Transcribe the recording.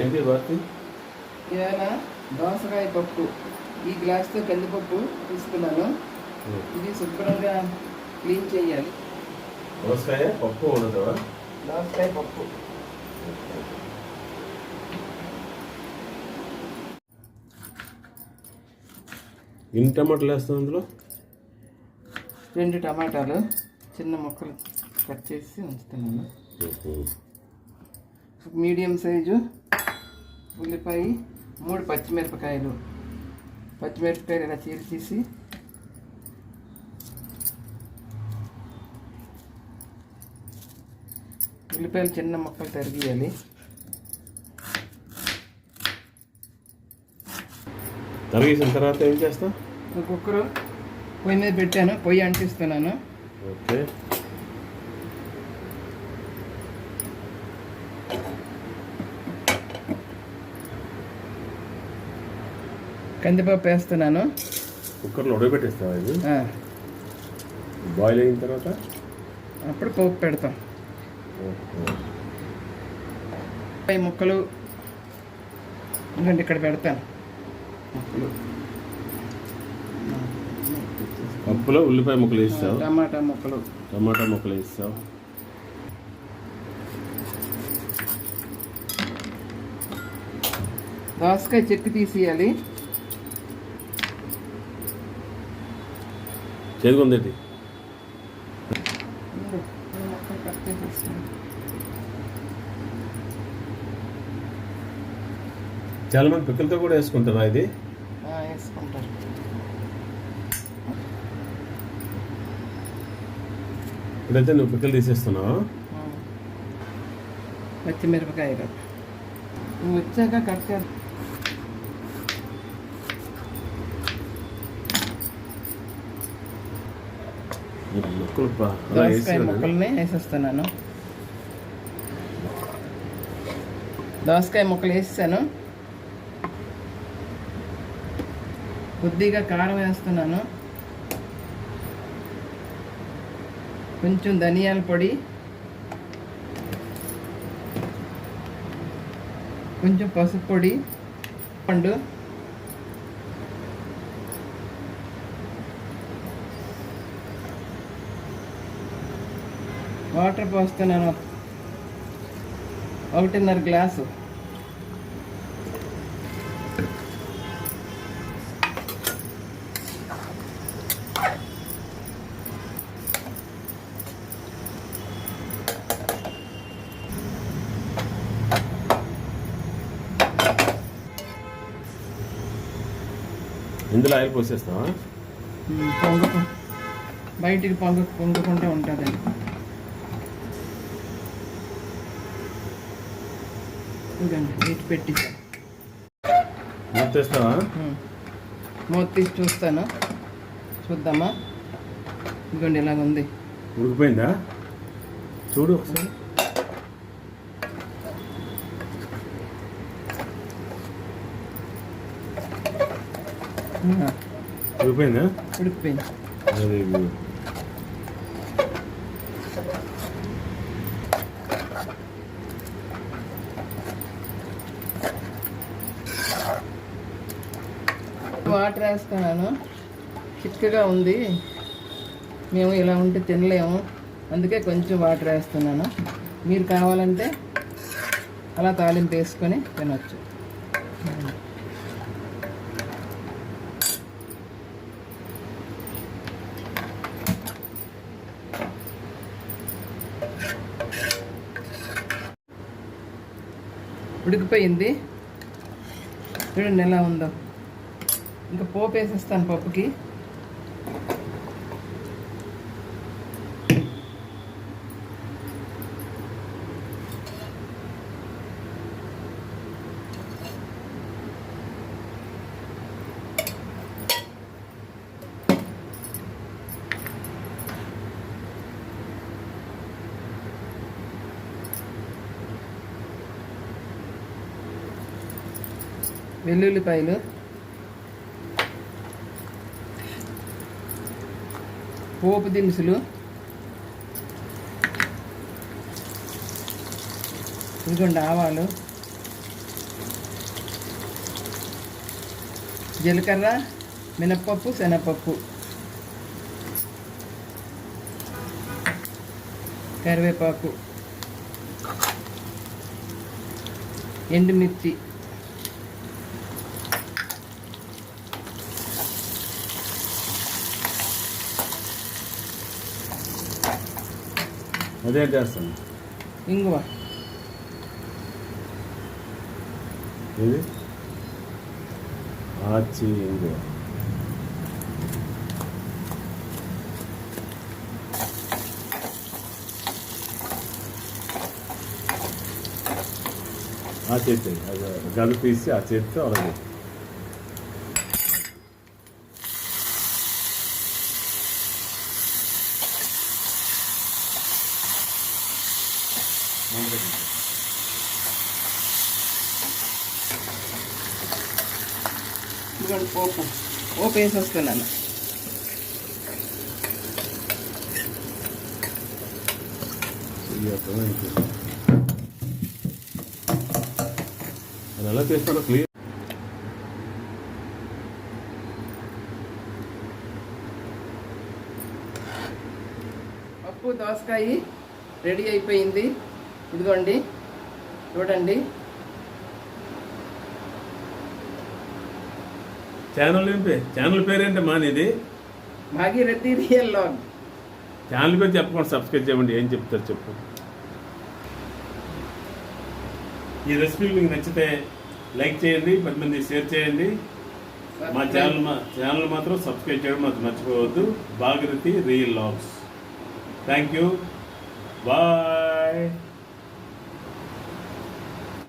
ఏంటి భర్తీ? ఇవాళ దోసకాయ పప్పు. ఈ గ్లాస్తో కందిపప్పు తీసుకున్నాను. ఇది శుభ్రంగా క్లీన్ చేయాలి. దోసకాయ పప్పు ఉండదు దోసకాయ పప్పు. ఎన్ని టమాటాలు వేస్తాం అందులో? రెండు టమాటాలు చిన్న ముక్కలు కట్ చేసి ఉంచుతున్నాను. మీడియం సైజు ఉల్లిపాయ మూడు పచ్చిమిరపకాయలు. పచ్చిమిరపకాయలు ఇలా చీరి తీసి ఉల్లిపాయలు చిన్న ముక్కలు తరిగియాలి. తరిగేసిన తర్వాత ఏం చేస్తాం కుక్కరు పొయ్యి మీద పెట్టాను పొయ్యి అంటిస్తున్నాను. ఓకే. కందిపప్పు వేస్తున్నాను. కుక్కర్లో ఉడకబెట్టేస్తావా ఇది? బాయిల్ అయిన తర్వాత? అప్పుడు పోపు పెడతాం. ఉల్లిపాయ ముక్కలు ఇక్కడ పెడతాను. ముక్కలు పప్పులో ఉల్లిపాయ ముక్కలు వేస్తావు? టమాటా ముక్కలు. టమాటా ముక్కలు వేస్తావు? దోసకాయ చెక్కు తీసేయాలి. చేసేస్తాను. చాలా మంది పిక్కలతో కూడా వేసుకుంటారా ఇది? వేసుకుంటారు. ఇప్పుడైతే నువ్వు పిక్కలు తీసేస్తున్నావా? నువ్వు వచ్చాక కట్ చేస్తా ఈ ముక్కలు బా- అలా దోసకాయ. ముక్కల్ని వేసేస్తున్నాను. దోసకాయ ముక్కలు వేసాను కొద్దిగా కారం వేస్తున్నాను. కొంచెం ధనియాల పొడి. కొంచెం పసుపు పొడి. పండు. వాటర్ పోస్తున్నాను ఒకటిన్నర గ్లాసు. ఇందులో ఆయిల్ పోసేస్తావా? పొంగు బయటికి పొంగు పొంగకుండా ఉంటుందండి వీటి పెట్టించాను మూతేస్తావా. మూత చూస్తాను. చూద్దామా? ఇదిగోండి ఇలాగ ఉంది. ఉడికిపోయిందా? చూడు ఒకసారి. ఉడికిపోయిందా? ఉడికిపోయింది. వాటర్ వేస్తున్నాను. చిక్కగా ఉంది. మేము ఇలా ఉంటే తినలేము. అందుకే కొంచెం వాటర్ వేస్తున్నాను. మీరు కావాలంటే అలా తాలింపు వేసుకొని తినచ్చు. ఉడికిపోయింది. చూడండి ఎలా ఉందో. ఇంకా పోపు వేసేస్తాను పప్పుకి వెల్లుల్లిపాయలు. పోపు దినుసులు. ఇదిగోండి ఆవాలు. జీలకర్ర మినప్పప్పు శనగపప్పు. కరివేపాకు. ఎండుమిర్చి. అదే చేస్తాను. ఇంగువ. ఇది ఆచి ఇంగువ. ఆ చేతి అది గలు తీసి ఆ చేతితో అలాగే పోపు పోపు వేసి వస్తున్నాను అది ఎలా చేస్తాడో క్లియర్. పప్పు దోసకాయ రెడీ అయిపోయింది. ఇదిగోండి చూడండి. ఛానల్ ఏంటి ఛానల్ పేరేంటి మానేది భాగీరథి రియల్ లాగ్. ఛానల్ పేరు చెప్పకుండా సబ్స్క్రైబ్ చేయండి ఏం చెప్తారు చెప్పు. ఈ రెసిపీలు మీకు నచ్చితే లైక్ చేయండి పది మంది షేర్ చేయండి. మా ఛానల్ మా ఛానల్ మాత్రం సబ్స్క్రైబ్ చేయడం మాత్రం మర్చిపోవద్దు. Bhagirathi real logs. Thank you bye